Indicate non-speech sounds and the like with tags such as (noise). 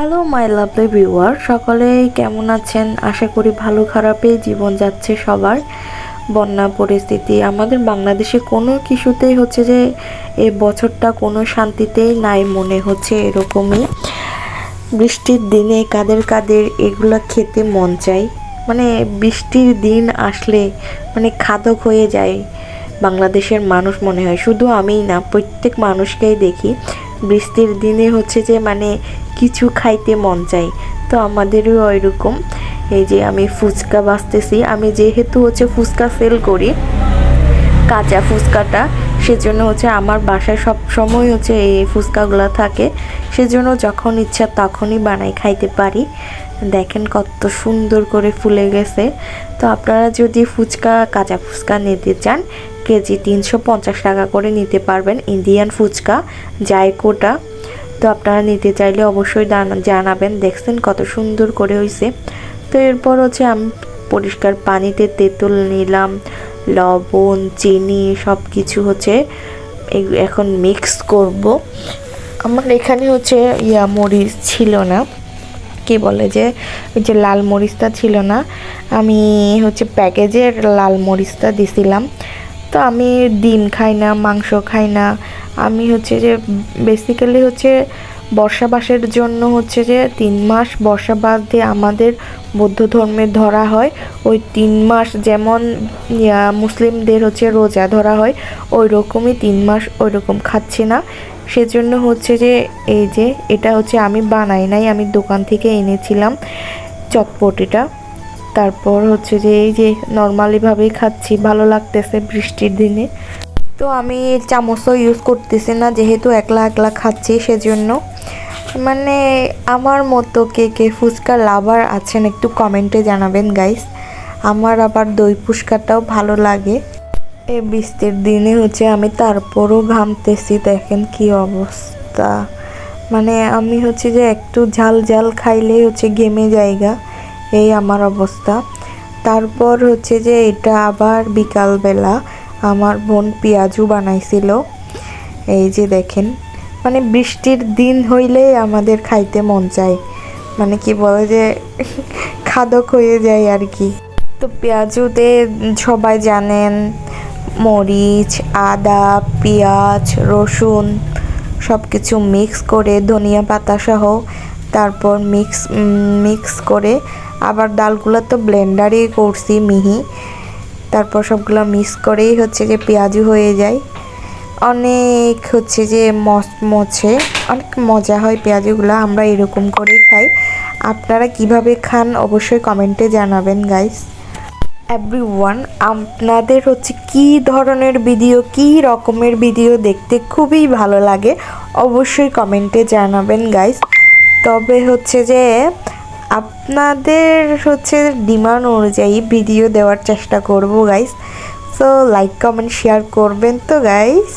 Hello my lovely viewer সকলে কেমন আছেন? আশা করি ভালো খারাপে জীবন যাচ্ছে সবার। বন্যা পরিস্থিতি, আমাদের বাংলাদেশে কোনো কিছুতেই হচ্ছে যে এ বছরটা কোনো শান্তিতেই নাই মনে হচ্ছে এরকমই। বৃষ্টির দিনে কাদের কাদের এগুলো খেতে মন চাই মানে বৃষ্টির দিন আসলে মানে খাদক হয়ে যায়। বাংলাদেশের মানুষ মনে হয়। শুধু আমিই না, প্রত্যেক মানুষকেই দেখি। বৃষ্টির দিনে হচ্ছে যে মানে কিছু খাইতে মন চাই তো আমাদেরও ওইরকম। এই যে আমি ফুচকা বাঁচতেছি। আমি যেহেতু হচ্ছে ফুচকা সেল করি, কাঁচা ফুচকাটা, সেজন্য হচ্ছে আমার বাসায় সব সময় হচ্ছে এই ফুচকাগুলো থাকে। সেজন্য যখন ইচ্ছা তখনই বানাই, খাইতে পারি। দেখেন কত সুন্দর করে ফুলে গেছে। তো আপনারা যদি ফুচকা, কাঁচা ফুচকা নিতে চান কেজি তিনশো পঞ্চাশ টাকা করে নিতে পারবেন ইন্ডিয়ান ফুচকা জায়কোটা। তো আপনারা নিতে চাইলে অবশ্যই জানাবেন। দেখছেন কত সুন্দর করে হয়েছে তো এরপর হচ্ছে আমি পরিষ্কার পানিতে তেঁতুল নিলাম, লবণ, চিনি সব কিছু হচ্ছে এখন মিক্স করব। আমার এখানে হচ্ছে ইয়া মরিচ ছিল না। কি বলে যে, ওই যে লাল মরিচটা ছিল না। আমি হচ্ছে প্যাকেজের লাল মরিচটা দিছিলাম। তো আমি ডিম খাই না, মাংস খাই না। আমি হচ্ছে যে বেসিক্যালি হচ্ছে বর্ষাবাসের জন্য হচ্ছে যে, তিন মাস বর্ষাবাস দিয়ে আমাদের বৌদ্ধ ধর্মে ধরা হয়। ওই তিন মাস যেমন মুসলিমদের হচ্ছে রোজা ধরা হয় ওই রকমই তিন মাস ওই রকম খাচ্ছি না। সেজন্য হচ্ছে যে, এই যে, এটা হচ্ছে আমি বানাই নাই, আমি দোকান থেকে এনেছিলাম চটপটিটা। তারপর হচ্ছে যে এই যে নর্মালিভাবেই খাচ্ছি, ভালো লাগতেছে বৃষ্টির দিনে। তো আমি চামচও ইউজ করতেছি না, যেহেতু একলা একলা খাচ্ছি সেজন্য। মানে আমার মতো কে কে ফুচকা লাভার আছেন একটু কমেন্টে জানাবেন গাইস আমার আবার দই ফুচকাটাও ভালো লাগে। এই বৃষ্টির দিনে হচ্ছে আমি তারপরও ঘামতেছি, দেখেন কি অবস্থা। মানে আমি হচ্ছে যে একটু ঝাল ঝাল খাইলে হচ্ছে ঘেমে জায়গা। এই আমার অবস্থা। তারপর হচ্ছে যে এটা আবার বিকালবেলা আমার বোন পেঁয়াজু বানাইছিল। এই যে দেখেন মানে বৃষ্টির দিন হইলে আমাদের খাইতে মন চায়। মানে কি বলে যে (laughs) খাদক হয়ে যায় আর কি। তো পেঁয়াজুতে সবাই জানেন, মরিচ, আদা, পেঁয়াজ, রসুন সব কিছু মিক্স করে ধনিয়া পাতা সহ তারপর মিক্স মিক্স করে আবার ডালগুলো তো ব্লেন্ডারেই করছি মিহি। তারপর সবগুলো মিক্স করেই হচ্ছে যে পেঁয়াজু হয়ে যায়। অনেক হচ্ছে যে মচমচে অনেক মজা হয় পেঁয়াজুগুলো, আমরা এরকম করেই খাই। আপনারা কীভাবে খান অবশ্যই কমেন্টে জানাবেন গাইস এভরিওয়ান আপনাদের হচ্ছে কি ধরনের ভিডিও কি রকমের ভিডিও দেখতে খুবই ভালো লাগে, অবশ্যই কমেন্টে জানাবেন গাইস তবে হচ্ছে যে আপনাদের হচ্ছে ডিমান্ড অনুযায়ী ভিডিও দেওয়ার চেষ্টা করব guys so like comment share করবেন তো গাইস